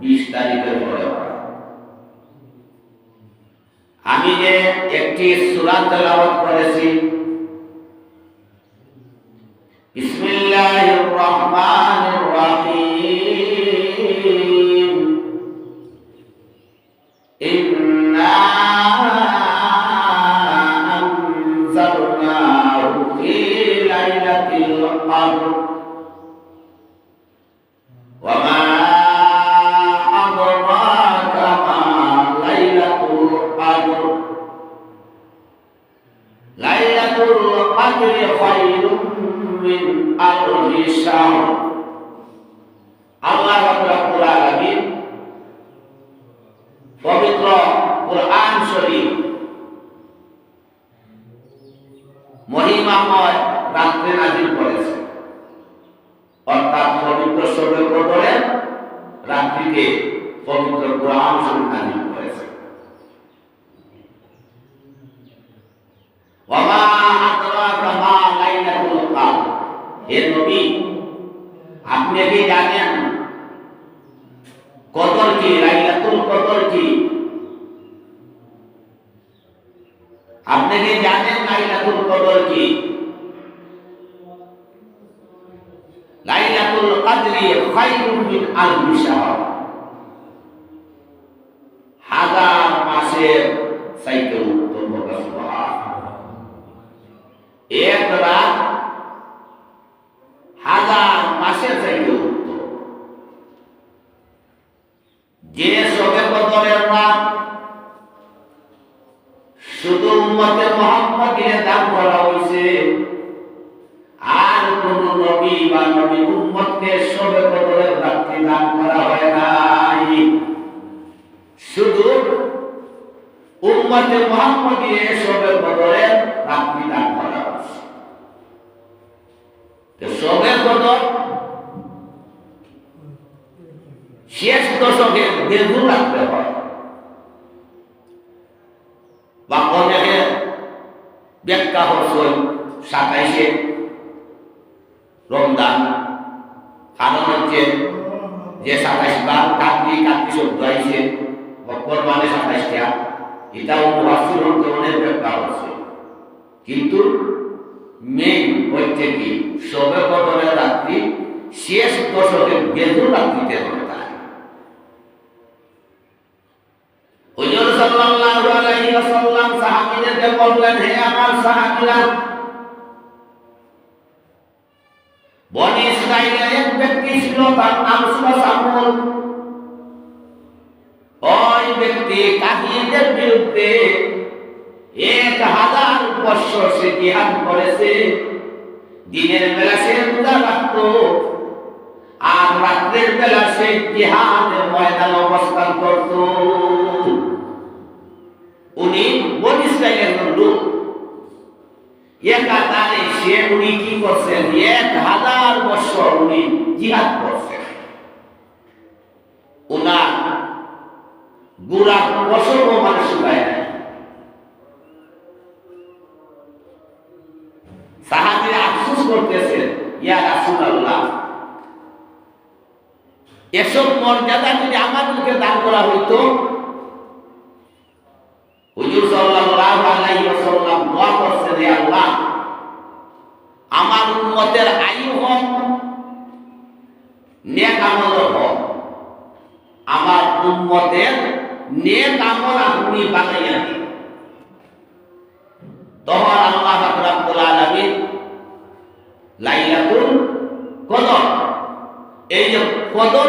বিশ তারিখের পরে আমি যে একটি সুরা করেছি বিসমিল্লাহির পবিত্র কোরআন শরীফ। মহিমাময় রাত্রে নাজিল করেছে অর্থাৎ পবিত্র শবে কদরের রাত্রিতে পবিত্র কোরআন শরীফ নাজিল করেছে ওয়ামা আদরাকা মা লাইলাতুল কদর হে নবী আপনি কি জানেন কদর কি লাইলাতুল কদর কি আপনি কি জানেন লাইলাতুল কদর কি লাইলাতুল কদরি খায়রুম মিন আলফি শাহর হাজার মাসের চাইতে উত্তম হবে এক রাত সাতাইশে রমজান কারণ হচ্ছে যে সাতাইশ বার কাকরি কাকরি শব্দ আইছে বক্কর মানে সাতাইশটা। এটা উপবাসীর অনেক ব্যাখ্যা হচ্ছে। কিন্তু মেইন হচ্ছে কি? সবে কদরের রাত্রি, শেষ দশকের বেজুর রাত্রিতে হবে তাই। হুজুর সাল্লাল্লাহু আলাইহি ওয়াসাল্লাম সাহাবীদেরকে বললেন, হে আমার সাহাবীরা বনি ইসরাইলের এক ব্যক্তি ছিল, তার নাম ছিল সামুল। ওই ব্যক্তি কাহিনীদের বিরুদ্ধে এক হাজার বছর সে জিহাদ করেছে। দিনের বেলা সে রোজা রাখত, আর রাত্রের বেলা সে জিহাদের ময়দান অবস্থান করত। উনি বনি ইসরাইলের লোক একাধারে সে উনি কি করছেন? এক হাজার বছর উনি জিহাদ করছেন। উনার গুড়া বছর মানুষ শুকায় নাই। সাহাবিরা করতেছেন, ইয়া রাসূলুল্লাহ, এসব মর্যাদা যদি আমাদেরকে দান করা হইতো, হুজুর সাল্লাল্লাহু আলাইহি ওয়াসাল্লাম দোয়া করছেন, হে আল্লাহ আমার উন্মতের আয়ু হোক, নেক আমল হোক, আমার উন্মতের নেক আমল আপনি বানাইয়া দিন তখন আল্লাহ রাব্বুল আলামিন লাইলাতুল কদর, এই যে কদর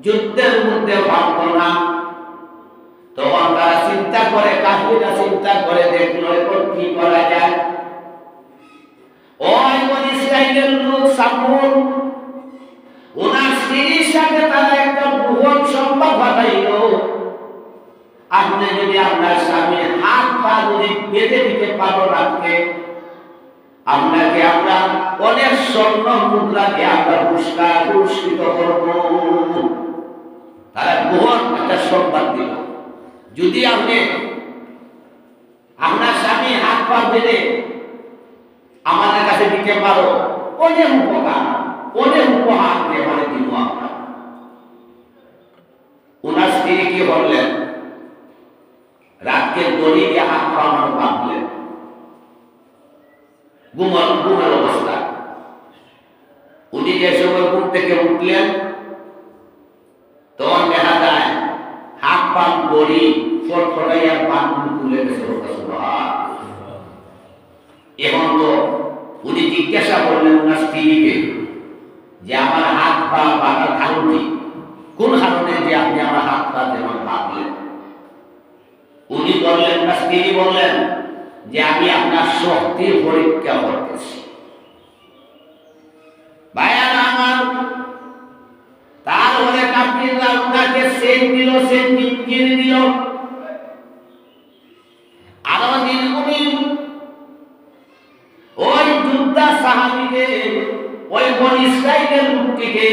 যুদ্ধের মধ্যে ভাবত না তখন তারা চিন্তা করে কাফিরা চিন্তা করে দেখল এখন কি করা যায়? লোক ওনার একটা আপনি যদি আপনার স্বামীর হাত পা আপনাকে অনেক স্বর্ণ মুদ্রা দিয়ে আমরা পুরস্কার পুরস্কৃত করব? তারা বহন একটা সংবাদ দিল। যদি আপনি আপনার স্বামী হাত পা বেঁধে আমাদের কাছে দিতে পারো, অনেক উপকার, অনেক উপহার দিয়ে দিব আমরা। ওনার স্ত্রী কি বললেন? রাতকে দড়ি দিয়ে হাত পাওয়ানো বাঁধলেন। ঘুমার ঘুমের অবস্থা। উনি যে সময় ঘুম থেকে উঠলেন। তখন দেখা যায়, হাত পান দড়ি ফটফটাইয়া পান তুলে এখন তো উনি জিজ্ঞাসা করলেন ওনার স্ত্রীকে যে আমার হাত পা বাঁধার কারণটি? কোন কারণে যে আপনি আমার হাত পা যেমন বাঁধলেন উনি বললেন না, স্ত্রী বললেন যে আমি আপনার শক্তির পরীক্ষা করতেছি। ভাইয়ার আমার তারপরে কাপড়িরা ওনাকে সেন দিল সেন কিনে দিল। আরও উনি ওই যোদ্ধা সাহাবিকে, ওই বন ইসরাইলের লোকটিকে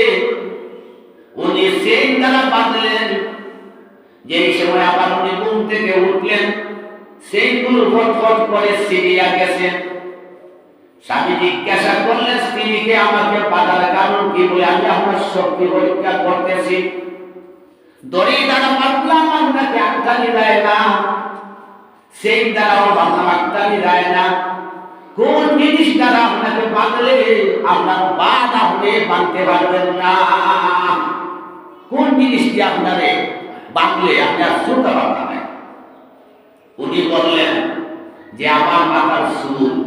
উনি সেন দ্বারা বাঁধলেন। যেই সময় আবার উনি ঘুম থেকে উঠলেন সেইগুলো ফটফট করে সিরিয়া গেছেন। স্বামী জিজ্ঞাসা করলেন, স্ত্রীকে আমাকে বাধার কারণ কি বলে? আমি আমার শক্তি পরীক্ষা করতেছি। দড়ি দ্বারা বাঁধলাম আপনাকে আটকানি দেয় না। সেই দ্বারাও বাঁধলাম আটকানি দেয় না। কোন জিনিস দ্বারা আপনাকে বাঁধলে, আপনার বাদ আপনি বাঁধতে পারবেন না। কোন জিনিসটি আপনারে বাঁধলে আপনি আর শুনতে পারবেন উনি বললেন যে, আমার মাথার সুর।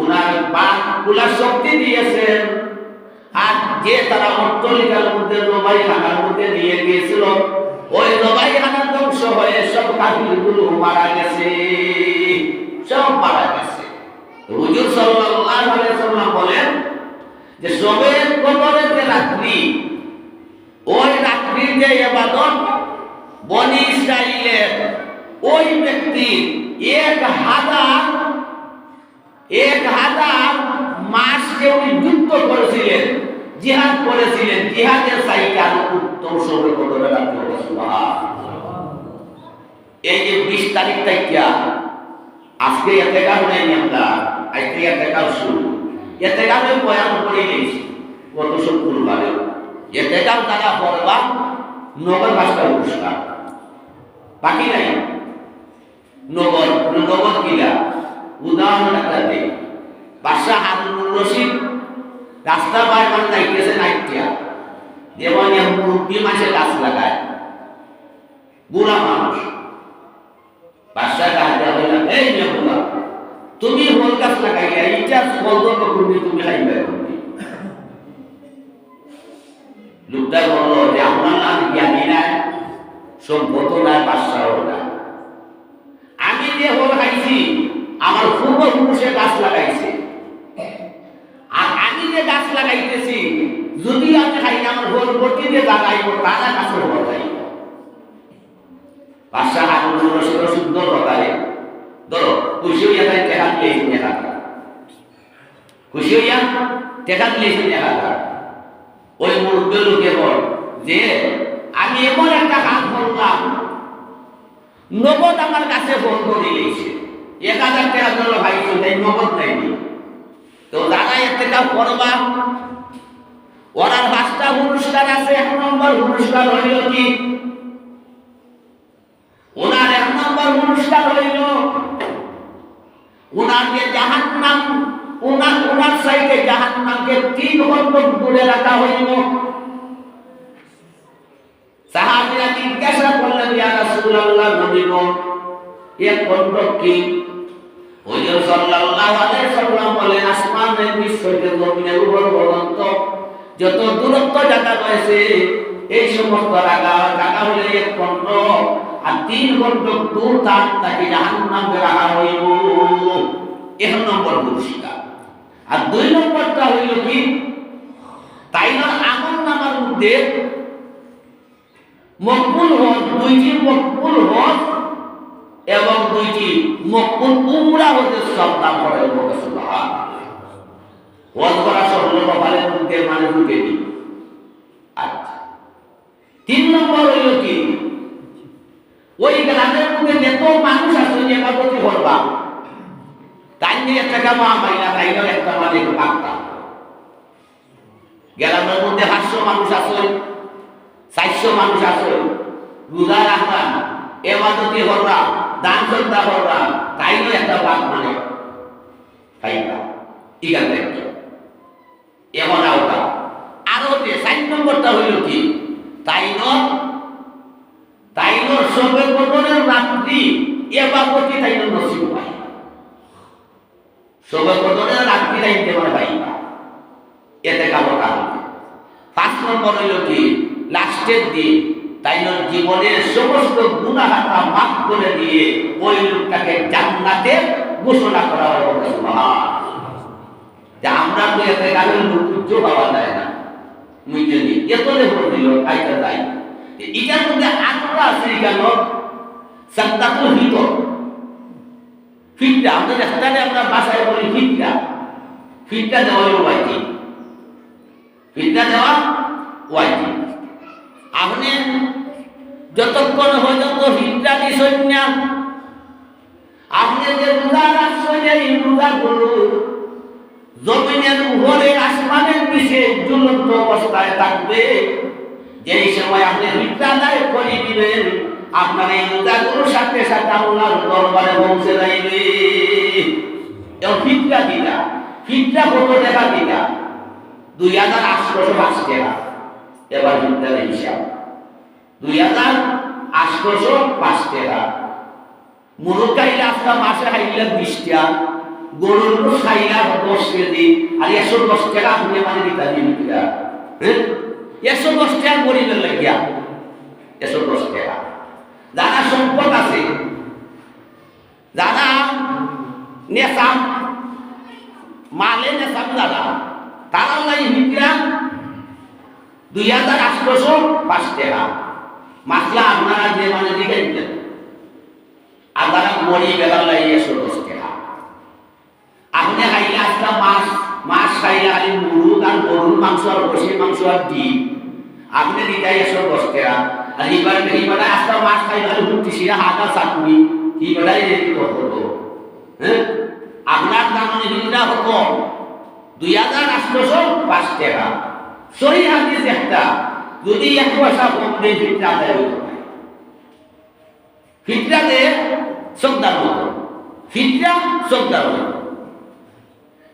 উনার দোয়া শক্তি দিয়েছেন, আর যে তারা অট্টলিকার মধ্যে নবাই হানার মধ্যে দিয়ে গিয়েছিল, ওই নবাই হানার ধ্বংস সব কাহিনীগুলো মারা গেছে। সব মারা গেছে। হুজুর সাল্লাল্লাহু আলাইহি সাল্লাম বলেন যে, সবে কবরের যে রাত্রি, ওই রাত্রির যে ইবাদত বনি ইসরাইলের ওই ব্যক্তি এক হাজার এক হাজার মাসকে উনি যুদ্ধ করেছিলেন, জিহাদ করেছিলেন, জিহাদের সাইকে আরও উত্তম সময় কত এই যে বিশ তারিখ থেকে আজকে এতে নেই আমরা, আজকে এতে কাজ শুরু। এতে কাজে বয়ান করে নিয়েছি গত শুক্রবারে এতে কাজ তারা পড়বা নগর ভাষা পুরস্কার। বাকি নাই। নগর নগর কিলা। উদাহরণ একটা দেই বাদশাহ হারুনুর রশিদ রাস্তা পায় মানে নাইতেছে নাইটিয়া দেওয়ানিয়া মুরব্বী মাসে গাছ লাগায়। বুড়া মানুষ। বাদশাহ কাহাতে এই নেবুলা তুমি হল গাছ লাগাইয়া, ইটা ফল করবি তুমি খাইবে লোকটা বলল, যে আপনার জ্ঞানী নাই সভ্যত নাই নাই। আমি আমার পূর্বপুরুষে গাছ লাগাইছে। আমি যে গাছ লাগাইতেছি, যদি আমি খাই, আমার হল ভর্তি যে লাগাইব গাছের খাইব বাদশাহ হারুন রশিদ সুন্দর কথারে ধরো, খুশি হইয়া তাই ওই মুরব্বী লোকে বল যে, আমি এমন একটা কাজ করলাম নগদ আমার কাছে ফোন দিয়েছে। এক হাজার টাকা জন্য ভাই তাই নগদ নেয়নি তো দাদা, এর থেকে করবা? ওনার পাঁচটা পুরস্কার আছে, এক নম্বর পুরস্কার হইল কি? ওনার এক নম্বর পুরস্কার হইল ওনার যে জাহান নাম ওনার ওনার সাইডে জাহান নামকে তিন ঘণ্টা দূরে রাখা হইল। সাহাবীরা ইয়া রাসূলুল্লাহ নবী গো এক ঘণ্টা কি হুজুর সাল্লাল্লাহু আলাইহি সাল্লাম বলেন আসমানের বিশ্বকে জমিনের উপর পর্যন্ত যত দূরত্ব জায়গা রয়েছে এই সমস্ত জায়গা হলে এক খণ্ড আর তিন খণ্ড দূর তাকে এক নম্বর পুরস্কার। আর দুই নম্বরটা হইল কি? তাই না নামার মধ্যে মকবুল হজ দুইটি মকবুল হজ এবং দুইটি মকবুল উমরা হজের সব নাম করে হজ করা সব হলো কপালের মধ্যে মানে ঢুকে দিই আচ্ছা। তিন নম্বর হইল কি? ওই গ্রামের মধ্যে যত মানুষ আছে, যে একাদতি করবা তাই নিয়ে একটা কামা মাইনা, তাই নিয়ে একটা মানে পাক্তা গ্রামের মধ্যে পাঁচশো মানুষ আছে চারশো মানুষ আছে। রোজা রাখবা এমাদতি করবা দান শ্রদ্ধা করবা তাই নিয়ে একটা বাদ মানে। খাইবা ইগান দেখছ এমন চার নম্বরটা হইল কি? তাই নয় তাইনোর সবে বদনের রাত্রি এবাবতি তাইনোর নসিব সবে বদনের রাত্রি তাইতে মানে পাইবা এতে হবে পাঁচ নম্বর হইল কি? লাস্টের দিন তাইনোর জীবনের সমস্ত গুণাহাতা মাফ করে দিয়ে ওই লোকটাকে জান্নাতে ঘোষণা করা হবে যে আমরা তো এতে কারণ উচ্চ পাওয়া যায় না। মুই জানি, এত লেখক দিল আইটা দায়ী এটার মধ্যে আটটা আছে কেন সান্তাকুল হিত ফিটটা আমরা যেখানে আমরা বাসায় বলি ফিটটা ফিটটা দেওয়া হলো ওয়াইটি ফিটটা দেওয়া ওয়াইটি আপনি যতক্ষণ পর্যন্ত ফিটটা দিছেন না আপনি যে রোজা রাখছেন এই রোজাগুলো জমিনের উপরে আসমানের পিছে জ্বলন্ত অবস্থায় থাকবে, যেই সময় আপনি বিদ্যাদায় করে দিবেন, আপনার এই রোজাগুলোর সাথে সাথে আপনার দরবারে পৌঁছে যাইবে। এবং ফিটটা দিলা ফিটটা কত টাকা দিলা দুই হাজার আটশোশো পাঁচ টাকা। এবার ফিটটার হিসাব। দুই হাজার আটশোশো পাঁচ টাকা মুরগ খাইলে আজকা মাসে খাইলে বিশটা, গরুর খাইলা দশ কেজি আর একশো দশ টাকা আপনি মানে দিতে দিন হ্যাঁ? একশো দশ টাকা গরিবের লাগিয়া একশো দশ টাকা যারা সম্পদ আছে, যারা নেশাম মালে নেশাম যারা তারা লাই বিক্রা দুই হাজার আটশোশো পাঁচ টাকা মাসলা আপনারা যে মানে দিকে দিতেন। আর তারা মরি বেলা একশো দশ টাকা আপনি খাইলে আজকে মাছ মাছ খাইলে খালি মুরুগ আর গরুর মাংস আর বসে মাংস আর ডিম। আপনি দিদাই একশো দশ টাকা আর এবার এইবার আজকে মাছ খাই খালি মুক্তি শিরা হাতা চাটনি এইবারই রেডি করব হ্যাঁ? আপনার দাম নিবিদা হতো দুই হাজার আটশোশো পাঁচ টাকা সহি হাদিস একটা। যদি এক পয়সা কম দেয় ফিটরা আদায় হইতে পারে ফিটরাতে শ্রদ্ধার মতো। ফিটরা মতো।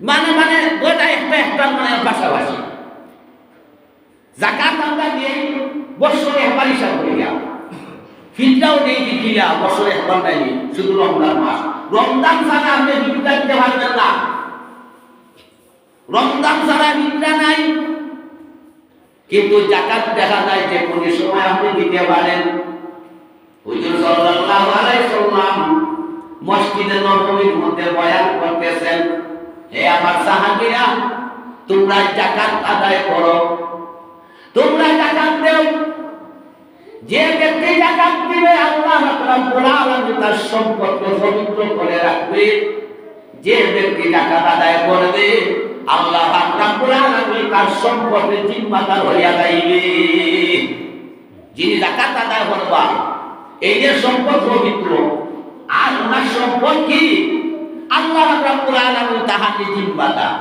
মানে মানে ওটা একটা একটা মানে পাশাপাশি। জাকাত আমরা দিয়ে বছরে একবার হিসাব করিয়া। ফিটরাও নেই দিকিলা বছরে একবার নাই। শুধু রমজান মাস। রমজান ছাড়া আপনি বিদ্যা দিতে পারবেন না। রমজান ছাড়া বিদ্যা নাই। কিন্তু জাকাত দেখা যায় যে কোন সময় আপনি দিতে পারেন। হুজুর সাল্লাল্লাহু আলাইহি সাল্লাম মসজিদে নববীর মধ্যে বয়ান করতেছেন, হে আমার সাহাবীরা, তোমরা জাকাত আদায় করো। তোমরা জাকাত দেও। যে ব্যক্তি জাকাত দিবে, আল্লাহ রাব্বুল আলামিন তার সম্পদকে পবিত্র করে রাখবে। যে ব্যক্তি জাকাত আদায় করবে আল্লাহ আলামিন তার সম্পদের জিম্মাদার হইয়া যাইবে যিনি জাকাত আদায় করবা এই যে সম্পদ পবিত্র, আর ওনার সম্পদ কি? আল্লাহ রাব্বুল আলামিন তাহাকে জিম্মাদার।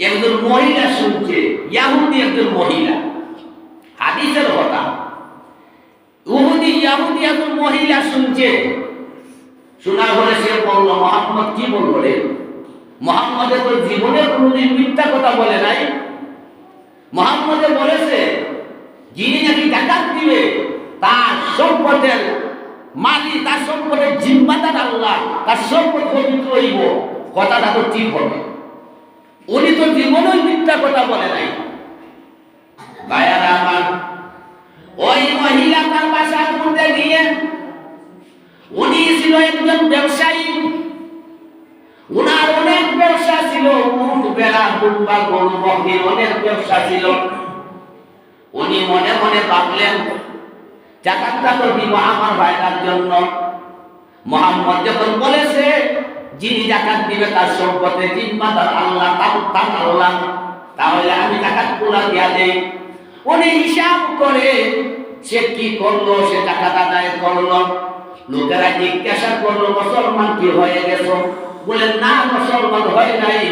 একজন মহিলা শুনছে, ইয়াহুদি একজন মহিলা। হাদিসের কথা। উহুদি, ইয়াহুদি একজন মহিলা শুনছে। শোনার পরে সে বলল, মোহাম্মদ কি বলব রে? মোহাম্মদের তো জীবনে কোনোদিন মিথ্যা কথা বলে নাই। মোহাম্মদে বলেছে, যিনি নাকি জাকাত দিবে, তার সম্পদের মালিক, তার সম্পদের জিম্মাদার আল্লাহ, তার সম্পদ পবিত্র হইব। কথাটা তো ঠিক হবে। উনি তো জীবনেও মিথ্যা কথা বলে নাই। ভাইয়ারা আমার, ওই মহিলা তার বাসার মধ্যে গিয়ে উনি ছিল একজন ব্যবসায়ী। উনার অনেক ব্যবসা ছিল, উট বেড়া বকরির অনেক ব্যবসা ছিল। উনি মনে মনে ভাবলেন, জাকাতটা তো দিব আমার ভাইটার জন্য। মোহাম্মদ যখন বলেছে, যিনি জাকাত দিবে তার সম্পদে জিম্মাদার আল্লাহ, তার তার আল্লাহ, তাহলে আমি জাকাতগুলা দিয়া দেই। উনি হিসাব করে সে কি করল, সে টাকা আদায় করল। লোকেরা জিজ্ঞাসা করল, মুসলমান কি হয়ে গেছো? বলে না মুসলমান হয় নাই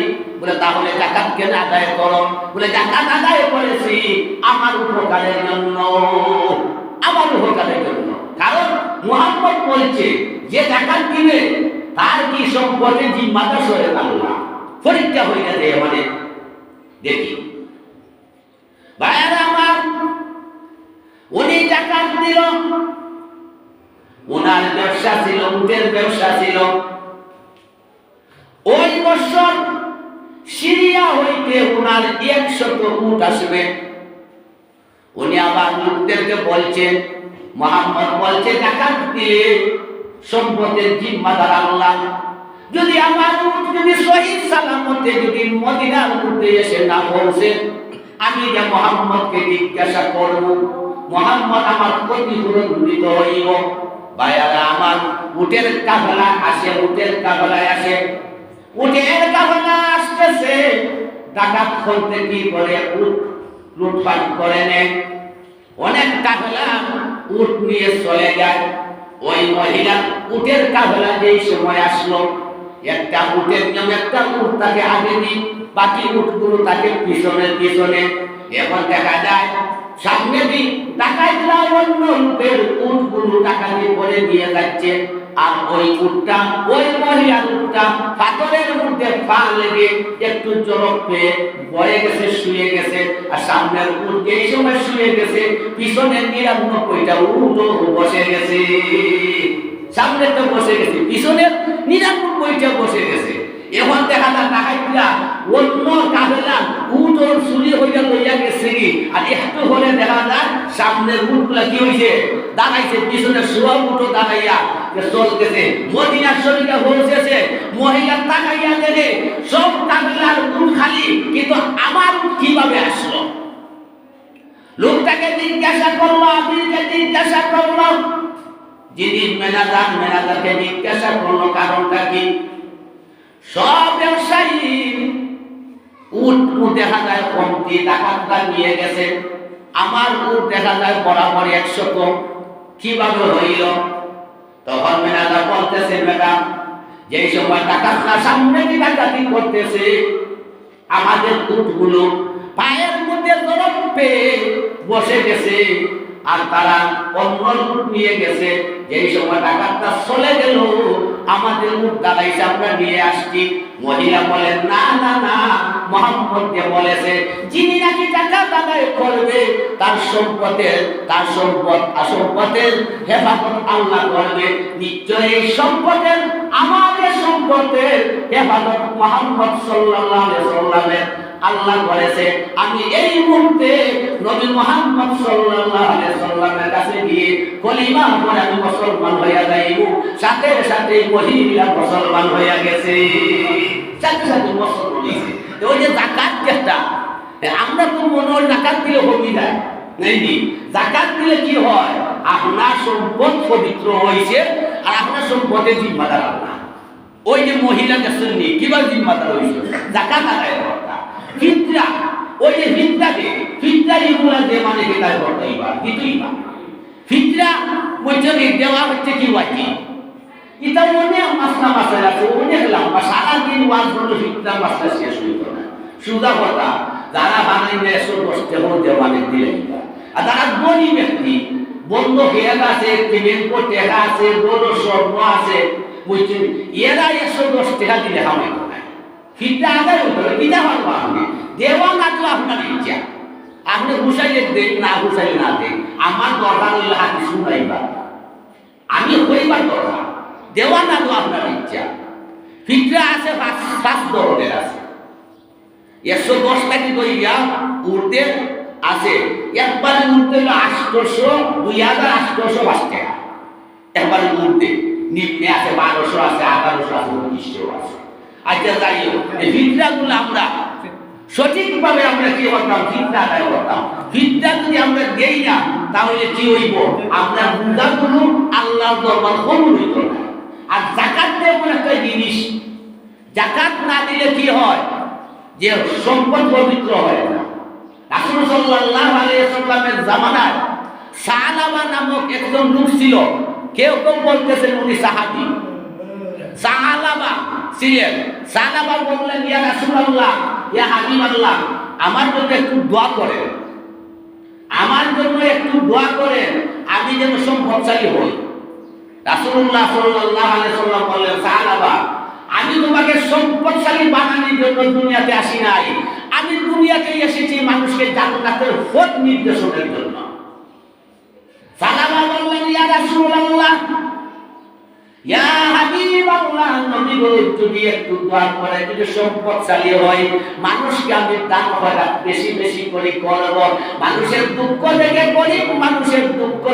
বলে তাহলে জাকাত কেন আদায় করো বলে জাকাত আদায় করেছি আমার উপকারের জন্য আমার উপকারের জন্য কারণ মুহাম্মদ বলছে যে জাকাত দিবে তার কি সম্পদে জিম্মাটা সরে আল্লাহ পরীক্ষা হয়ে গেছে মানে দেখি ভাইয়ারা আমার উনি জাকাত দিল ওনার ব্যবসা ছিল উটের ব্যবসা ছিল ওই বছর সিরিয়া ওনার একশত উট আসবে। উনি আবার লোকদেরকে বলছেন, মোহাম্মদ বলছে জাকাত দিলে সম্পদের জিম্মাদার আল্লাহ। যদি আমার উট যদি শহীদ সালামতে যদি মদিনার মধ্যে এসে না পৌঁছে আমি যে মোহাম্মদকে জিজ্ঞাসা করব, মোহাম্মদ আমার ক্ষতিপূরণ দিতে হইব? ভাইয়ারা, আমার উটের কাফেলা আসে, উটের কাফেলায় আসে। উটের কাফেলা আসতেছে। ডাকাত খুলতে কি বলে? উট লুটপাট করে নেয় অনেক কাফেলা উট নিয়ে চলে যায়। ওই মহিলা উটের কাফেলা যেই সময় আসলো, একটা উটের নিয়ম একটা উট তাকে আগে দিই, বাকি উটগুলো তাকে পিছনে পিছনে। এখন দেখা যায়, সামনে দিক ডাকাইতরা অন্য লোকের উটগুলো দিয়ে করে নিয়ে যাচ্ছে। আর ওই উটটা, ওই মহিলার উটটা পাথরের মধ্যে পা লেগে একটু জলক পেয়ে বয়ে গেছে, শুয়ে গেছে। আর সামনের উট এই সময় শুয়ে গেছে পিছনের নিরানব্বইটা উটও বসে গেছে। সামনে তো বসে গেছে পিছনের নিরানব্বইটা বসে গেছে। এখন দেখা যায় ডাকাইতরা অন্য কাফেলা উট ওর চুরি হইয়া লইয়া গেছে কি আর একটু হলে দেখা যায়, সামনের উটগুলা কি হইছে? দাঁড়াইছে, পিছনে সোয়া উঠো দাঁড়াইয়া চল গেছে মদিনার শরীরে পৌঁছেছে মহিলা তাকাইয়া দেখে সব কাফেলার উট খালি, কিন্তু আমার কীভাবে আসলো? লোকটাকে জিজ্ঞাসা করল, আমিরকে জিজ্ঞাসা করল যিনি ম্যানেজার ম্যানেজারকে জিজ্ঞাসা করল, কারণটা কি? সব ব্যবসায়ী উট দেখা যায় কমতি ডাকাতরা নিয়ে গেছে। আমার উট দেখা যায় বরাবর একশো কম। কীভাবে হইল? তখন ম্যানেজার বলতেছে, ম্যাডাম, যেই সময় ডাকাতরা সামনে ডাকাতি করতেছে? আমাদের উটগুলো পায়ের মধ্যে জলপ পেয়ে বসে গেছে। আর তারা অন্য উট নিয়ে গেছে। যেই সময় ডাকাতটা চলে গেল আমাদের মুখ দাঁড়াইছে, আমরা নিয়ে আসছি। মহিলা বলেন, না না না। মোহাম্মদ যে বলেছে, যিনি নাকি টাকা আদায় করবে, তার সম্পদের তার সম্পদ আর সম্পদের হেফাজত আল্লাহ করবে। নিশ্চয় এই সম্পদের, আমাদের সম্পদের হেফাজত মোহাম্মদ আলাইহি সাল্লামের আল্লাহ বলেছে, আমি এই মুহূর্তে নবী মোহাম্মদ সাল্লাল্লাহু আলাইহি সাল্লামের কাছে গিয়ে কলিমা পড়ে আমি মুসলমান হইয়া যাইব। সাথে সাথে মহিলা মুসলমান হইয়া গেছে। সাথে সাথে মুসলমান ওই যে যাকাত যেটা আমরা তো মনে হয় জাকাত দিলে হবি যায় নাইনি জাকাত দিলে কি হয়? আপনার সম্পদ পবিত্র হয়েছে আর আপনার সম্পদের জিম্মাদার আল্লাহ। ওই যে মহিলাকে শুননি কীভাবে জিম্মাদার হয়েছে জাকাত আদায় ফিতরা ওই যে ফিতরাকে ফিতরা এগুলা যে মানে কি করতে এবার কিছুই না। ফিতরা বলছে দেওয়া হচ্ছে কি ওয়াজি? এটা অনেক মাসলা মাসাল আছে, অনেক লম্বা। সারাদিন ওয়াজ করলে ফিতরা মাসলা শেষ হইত না সুদা কথা, যারা বানাই দেয় একশো দশ টাকা দেওয়ানে দিলে। আর যারা গরিব ব্যক্তি, বন্ধ হেয়ার আছে পেমেন্ট টাকা আছে, বড় স্বর্ণ আছে, বুঝছেন? এরা একশো দশ টাকা দিলে হামাই না। ফিরতে হতে হবে কিনা হওয়ার আপনি দেওয়া না তো আপনার ইচ্ছা আপনি ঘুষাইলে দেন না ঘুষাইলে না দেন আমার দরকার হইলে শুনাইবা। আমি হইবার দরকার দেওয়া না তো আপনার ইচ্ছা ফিরতে আছে, পাঁচ ধরনের আছে। একশো দশ টাকি কইয়া উঠতে আছে। একবারে উঠতে হলো আটশোশো দুই হাজার আটশোশো পাঁচ টাকা। একবারে নিম্নে আছে বারোশো আছে এগারোশো আছে উনিশশো আছে। যাই হোক এই বিদ্যাগুলো আমরা সঠিকভাবে আমরা কি করতাম? চিন্তা করতাম। বিদ্যা যদি আমরা দেই না, তাহলে কি হইব? আমরা বুঝাগুলো আল্লাহর দরবার কবুল হইত আর জাকাত দেবো একটা জিনিস। জাকাত না দিলে কি হয়? যে সম্পদ পবিত্র হয় না। রাসূল সাল্লাল্লাহু আলাইহি সাল্লামের জামানায় সালামা নামক একজন লোক ছিল। কেউ কেউ বলতেছেন উনি সাহাবী। সাহালাবা ছিলেন সাহালাবা বললেন, ইয়া রাসূলুল্লাহ, ইয়া হাবিবাল্লাহ, আমার জন্য একটু দোয়া করেন। আমার জন্য একটু দোয়া করেন, আমি যেন সম্পদশালী হই। রাসূলুল্লাহ সাল্লাল্লাহু আলাইহি সাল্লাম বললেন, সাহালাবা, আমি তোমাকে সম্পদশালী বানানোর জন্য দুনিয়াতে আসি নাই। আমি দুনিয়াতে এসেছি মানুষকে জান্নাতের পথ নির্দেশনের জন্য। সালামা বললেন, ইয়া রাসূলুল্লাহ মানুষকে আমি দান বেশি বেশি করে দুঃখ দেখে মানুষের দুঃখ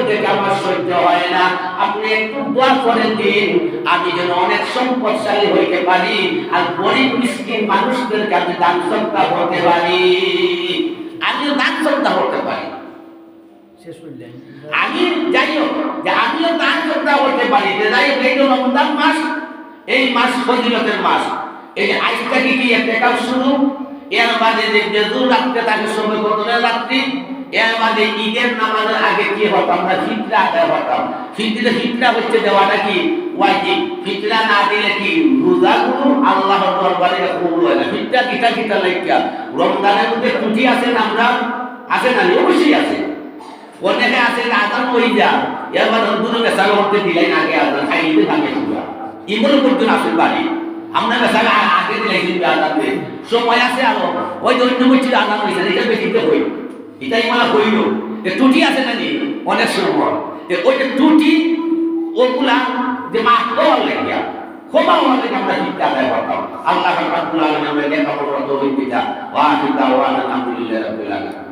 সহ্য হয় না। আপনি একটু দোয়া করে দিন। আমি যেন অনেক সম্পদশালী হইতে পারি, আর গরিব মিসকিন মানুষদেরকে আমি দান সত্তা করতে পারি। আমি দান সত্তা করতে পারি। শেষ করলেন আমি যাই হোক, যে আমিও করতে পারি যে যাই হোক এই রমজান মাস, এই মাস ফজিলতের মাস। এই আজ থেকে কি একটা শুরু? এর বাদে যে বেজুর রাখতে তাকে সময় রাত্রি, এর বাদে ঈদের নামাজের আগে কি হতো আমরা ফিতরা আদায় হতাম। ফিতরা ফিতরা হচ্ছে দেওয়াটা কি? ওয়াজিব। ফিতরা না দিলে কি রোজাগুলো আল্লাহর দরবারে কবুল হয় না। ফিতরা কিটা কিটা রমজানের মধ্যে ছুটি আছেন আমরা? আছে না? অবশ্যই আছে। অনেকে আছে যে আদান হয়ে যা এবার দুটো বেসাল করতে দিলেন আগে আদান খাইতে সুরা ইমন পর্যন্ত আসেন বাড়ি আমরা বেসাল আগে দিলাই কিন্তু আদান সময় আছে আরও ওই দৈন্য মসজিদ আদান হয়েছে এটা বেশিতে হই এটাই মানে হইল এ টুটি আছে না নি অনেক সময় ওই যে টুটি ওগুলা যে মাফ হওয়ার লাগিয়া ক্ষমা লাগে আমরা শিক্ষা আদায় করতাম আল্লাহ রাব্বুল আলামিন আমরা লেখাপড়া তৌফিক দিতা ওয়া আখির দাওয়ানা আলহামদুলিল্লাহি রাব্বিল আলামিন